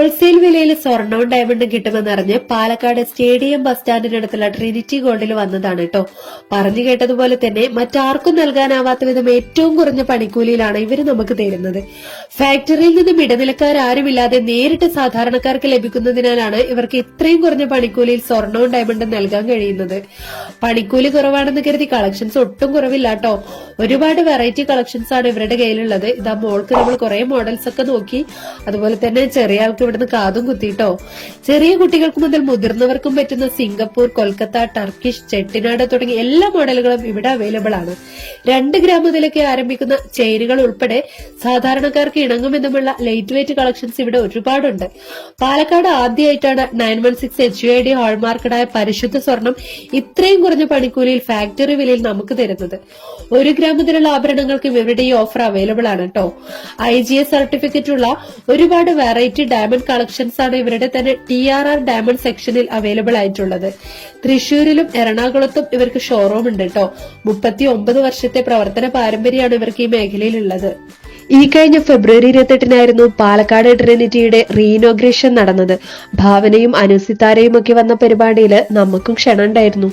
Wholesale വിലയിൽ സ്വർണവും ഡയമണ്ടും കിട്ടുമെന്നറിഞ്ഞ് പാലക്കാട് സ്റ്റേഡിയം ബസ് സ്റ്റാൻഡിനടുത്തുള്ള ട്രിനിറ്റി ഗോൾഡിൽ വന്നതാണ് കേട്ടോ പറഞ്ഞു കേട്ടതുപോലെ തന്നെ മറ്റാർക്കും നൽകാനാവാത്ത വിധം ഏറ്റവും കുറഞ്ഞ പണിക്കൂലിയിലാണ് ഇവർ നമുക്ക് തരുന്നത്. ഫാക്ടറിയിൽ നിന്നും ഇടനിലക്കാരാരുമില്ലാതെ നേരിട്ട് സാധാരണക്കാർക്ക് ലഭിക്കുന്നതിനാലാണ് ഇവർക്ക് ഇത്രയും കുറഞ്ഞ പണിക്കൂലിയിൽ സ്വർണവും ഡയമണ്ടും നൽകാൻ കഴിയുന്നത്. പണിക്കൂലി കുറവാണെന്ന് കരുതി കളക്ഷൻസ് ഒട്ടും കുറവില്ല കേട്ടോ ഒരുപാട് വെറൈറ്റി കളക്ഷൻസ് ആണ് ഇവരുടെ കയ്യിലുള്ളത്. ഇതാ മോൾക്ക് നമ്മൾ കുറെ മോഡൽസ് ഒക്കെ നോക്കി. അതുപോലെ തന്നെ ചെറിയ ആൾക്ക് ഇവിടുന്ന് കാതും കുത്തിയിട്ടോ ചെറിയ കുട്ടികൾക്ക് മുതൽ മുതിർന്നവർക്കും പറ്റുന്ന സിംഗപ്പൂർ കൊൽക്കത്ത ടർക്കിഷ് ചെട്ടിനാട് തുടങ്ങിയ എല്ലാ മോഡലുകളും ഇവിടെ അവൈലബിൾ ആണ്. രണ്ട് ഗ്രാം മുതലൊക്കെ ആരംഭിക്കുന്ന ചെയിനുകൾ ഉൾപ്പെടെ സാധാരണക്കാർക്ക് ഇണങ്ങുമെന്നുമുള്ള ലൈറ്റ് വെയിറ്റ് കളക്ഷൻസ് ഇവിടെ ഒരുപാടുണ്ട്. പാലക്കാട് ആദ്യമായിട്ടാണ് nine one six H I D ഹാൾമാർക്കഡായ പരിശുദ്ധ സ്വർണം ഇത്രയും കുറഞ്ഞ പണിക്കൂലിയിൽ ഫാക്ടറി വിലയിൽ നമുക്ക് തരുന്നത്. ഒരു ഗ്രാം മുതലുള്ള ആഭരണങ്ങൾക്കും ഇവരുടെ ഈ ഓഫർ അവൈലബിൾ ആണ് കേട്ടോ ഐ ജി എസ് സർട്ടിഫിക്കറ്റ് ഉള്ള ഒരുപാട് വെറൈറ്റി ഡയമണ്ട് കളക്ഷൻസ് ആണ് ഇവരുടെ തന്നെ ടി ആർ ആർ ഡയമണ്ട് സെക്ഷനിൽ അവൈലബിൾ ആയിട്ടുള്ളത്. തൃശൂരിലും എറണാകുളത്തും ഇവർക്ക് ഷോറൂം ഉണ്ട് കേട്ടോ മുപ്പത്തി ഒമ്പത് വർഷത്തെ പ്രവർത്തന പാരമ്പര്യമാണ് ഇവർക്ക് ഈ മേഖലയിലുള്ളത്. ഈ കഴിഞ്ഞ ഫെബ്രുവരി ഇരുപത്തെട്ടിനായിരുന്നു പാലക്കാട് ട്രിനിറ്റിയുടെ റീനോഗ്രേഷൻ നടന്നത്. ഭാവനയും അനുസിതാരയും ഒക്കെ വന്ന പരിപാടിയിൽ നമുക്കും ക്ഷണം ഉണ്ടായിരുന്നു.